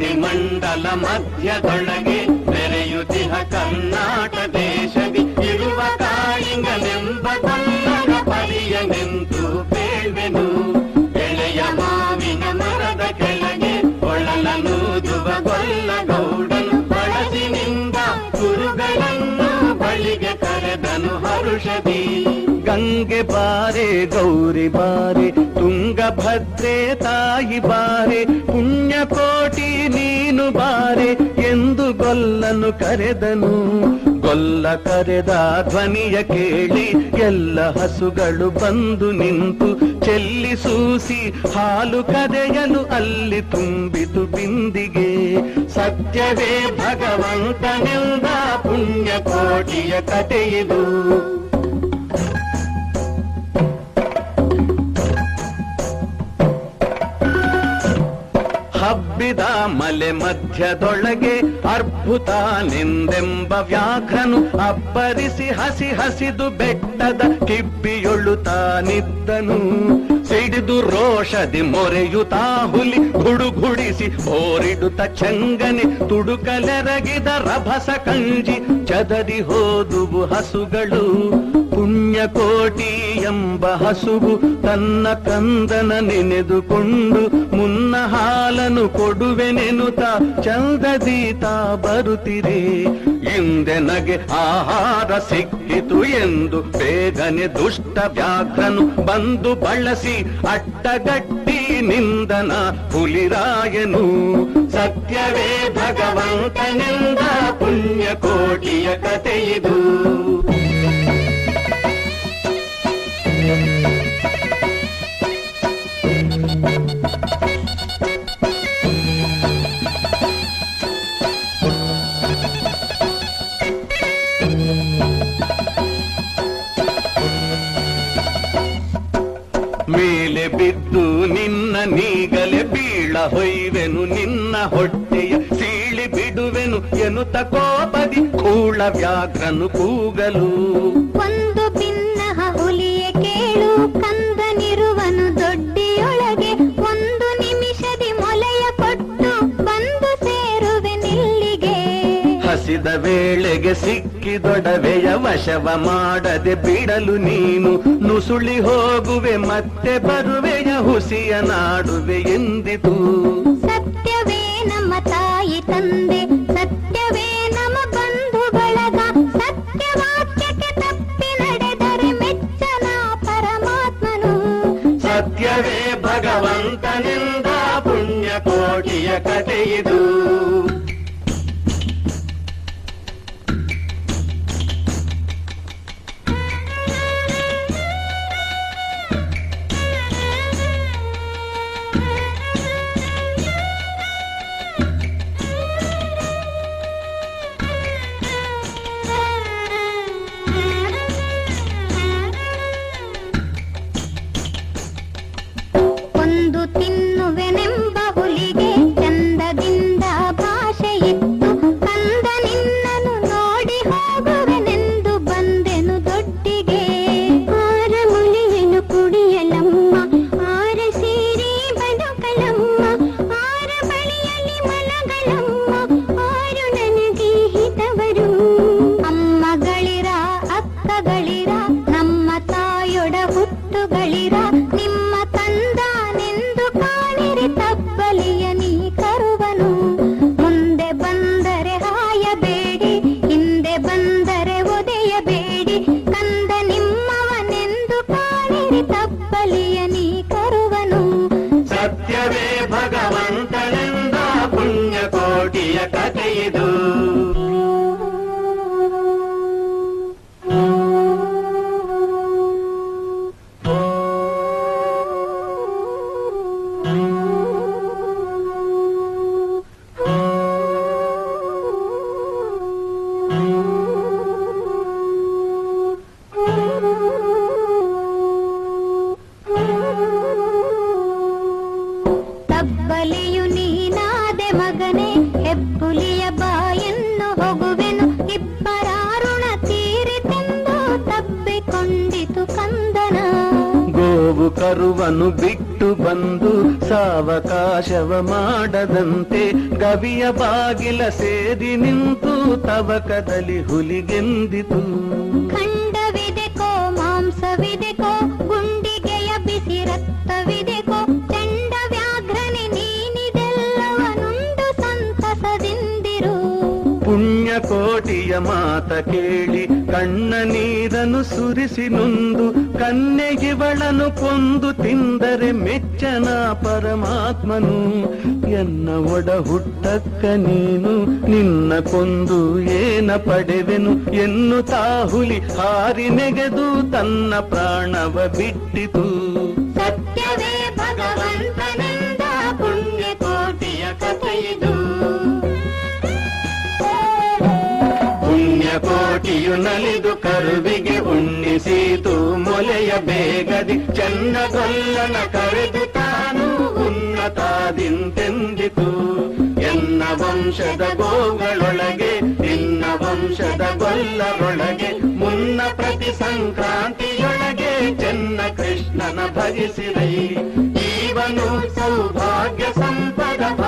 ಮಂಡಲ ಮಧ್ಯದೊಳಗೆ ಬೆರೆಯುತ್ತಿಹ ಕರ್ನಾಟ ದೇಶದಿ ಇರುವ ಕಾಳಿಂಗನೆಂಬ ಕನ್ನಡ ಪರಿಯ ನಿಂತು ಬೇಳ್ವೆನು. ಎಳೆಯ ಮಾವಿನ ಮರದ ಕೆಳಗೆ ಒಳಲನೂದುವ ಕೊಲ್ಲ ಗೌಡನು. ಬಳಸಿನಿಂದ ಕುರುಗಳನ್ನು ಬಳಿಗೆ ಕರೆದನು ಹರುಷದಿ. ಗಂಗೆ ಬಾರೆ, ಗೌರಿ ಬಾರೆ, ತುಂಗಭದ್ರೆ ತಾಯಿ ಬಾರೆ ಪುಣ್ಯ ಕೋಟಿ ನೀನು ಬಾರೆ ಎಂದು ಗೊಲ್ಲನು ಕರೆದನು. ಗೊಲ್ಲ ಕರೆದ ಧ್ವನಿಯ ಕೇಳಿ ಎಲ್ಲ ಹಸುಗಳು ಬಂದು ನಿಂತು ಚೆಲ್ಲಿ ಸೂಸಿ ಹಾಲು ಕದೆಯಲು ಅಲ್ಲಿ ತುಂಬಿತು ಬಿಂದಿಗೆ. ಸತ್ಯವೇ ಭಗವಂತನೆಂದ ಪುಣ್ಯಕೋಟಿಯ ಕಥೆಯಿದು ಹಬ್ಬಿದ ಮಲೆ ಮಧ್ಯದೊಳಗೆ ಅರ್ಭುತ ನಿಂದೆಂಬ ವ್ಯಾಘ್ರನು ಅಬ್ಬರಿಸಿ ಹಸಿ ಹಸಿದು ಬೆಟ್ಟದ ಕಿಬ್ಬಿಯೊಳ್ಳುತ್ತಾನಿದ್ದನು ಸಿಡಿದು ರೋಷದಿ ಮೊರೆಯುತ ಹುಲಿ ಗುಡುಗುಡಿಸಿ ಓರಿಡುತ್ತ ಚಂಗನೆ ತುಡುಕಲೆರಗಿದ ರಭಸ ಕಂಜಿ ಚದರಿ ಹೋದುವು ಹಸುಗಳು ಪುಣ್ಯಕೋಟಿ ಎಂಬ ಹಸುವು ತನ್ನ ಕಂದನ ನೆನೆದುಕೊಂಡು ಮುನ್ನ ಹಾಲನು ಕೊಡುವೆನೆನುತ ಚಂದದೀತ ಬರುತ್ತಿರೆ. ಹಿಂದೆ ನಗೆ ಆಹಾರ ಸಿಕ್ಕಿತು ಎಂದು ಬೇಗನೆ ದುಷ್ಟ ವ್ಯಾಘ್ರನು ಬಂದು ಬಳಸಿ ಅಡ್ಡಗಟ್ಟಿ ನಿಂದನ ಹುಲಿರಾಯನು ಸತ್ಯವೇ ಭಗವಂತನೆಂದ ಪುಣ್ಯಕೋಟಿಯ ಕಥೆಯಿದು ಬಿದ್ದು ನಿನ್ನ ನೀಗಲೆ ಬೀಳ ಹೊಯ್ವೆನು ನಿನ್ನ ಹೊಟ್ಟೆಯ ಸೀಳಿ ಬಿಡುವೆನು ಎನ್ನುತ್ತ ಕೋಪದಿ ಕೂಳ ವ್ಯಾಘ್ರನು ಕೂಗಲು. ವೇಳೆಗೆ ಸಿಕ್ಕಿದೊಡವೆಯ ವಶವ ಮಾಡದೆ ಬಿಡಲು ನೀನು ನುಸುಳಿ ಹೋಗುವೆ ಮತ್ತೆ ಬರುವೆಯ ಹುಸಿಯ ನಾಡುವೆ ಎಂದಿತು. ಸತ್ಯವೇ ನಮ್ಮ ತಾಯಿ ತಂದೆ ಸತ್ಯವೇ ನಮ್ಮ ಬಂಧು ಬಳಗ ಸತ್ಯವಾಕ್ಯಕ್ಕೆ ತಪ್ಪಿ ನಡೆದರೆ ಮೆಚ್ಚನ ಪರಮಾತ್ಮನು. ಸತ್ಯವೇ ಭಗವಂತನಿಂದ ಪುಣ್ಯಕೋಟಿಯ ಕಥೆಯಿದು ಬಾಯನ್ನು ಹೋಗುವೆನು. ಇಬ್ಬರಾರುಣ ತೀರಿತೆಂದು ತಬ್ಬಿಕೊಂಡಿತು ಕಂದನ. ಗೋವು ಕರುವನು ಬಿಟ್ಟು ಬಂದು ಸಾವಕಾಶವ ಮಾಡದಂತೆ ಗವಿಯ ಬಾಗಿಲ ಸೇರಿ ನಿಂತು ತವಕದಲ್ಲಿ ಹುಲಿಗೆಂದಿತು ಖಂಡವಿದೆ ಕೋ ಮಾಂಸವಿದೆ ಕೋ ಗುಂಡಿಗೆಯ ಬಿಸಿ ರಕ್ತವಿದೆಕೋ ಕೋಟಿಯ ಮಾತ ಕೇಳಿ, ಕಣ್ಣ ನೀರನ್ನು ಸುರಿಸಿ ನೊಂದು ಕನ್ಯೆಗಿವಳನು ಕೊಂದು ತಿಂದರೆ ಮೆಚ್ಚನ ಪರಮಾತ್ಮನು. ಎನ್ನ ಒಡ ಹುಟ್ಟಕ್ಕ ನೀನು, ನಿನ್ನ ಕೊಂದು ಏನ ಪಡೆವೆನು? ಎನ್ನುತ್ತಾ ತಾಹುಲಿ ಹಾರಿ ನೆಗೆದು, ತನ್ನ ಪ್ರಾಣವ ಬಿಟ್ಟಿತು. ಕಿವಿಯು ನಲಿದು ಕರುವಿಗೆ ಉಣ್ಣಿಸಿತು. ಮೊಲೆಯ ಬೇಗದಿ ಚನ್ನಗೊಲ್ಲನ ಕರೆದು ತಾನು ಉನ್ನತಾದಿಂತೆಂದಿತು. ಎನ್ನ ವಂಶದ ಗೋಗಳೊಳಗೆ, ನಿನ್ನ ವಂಶದ ಗೊಲ್ಲರೊಳಗೆ, ಮುನ್ನ ಪ್ರತಿ ಸಂಕ್ರಾಂತಿಯೊಳಗೆ ಚೆನ್ನ ಕೃಷ್ಣನ ಭಜಿಸಿರೈ. ಜೀವನು ಸೌಭಾಗ್ಯ ಸಂಪದ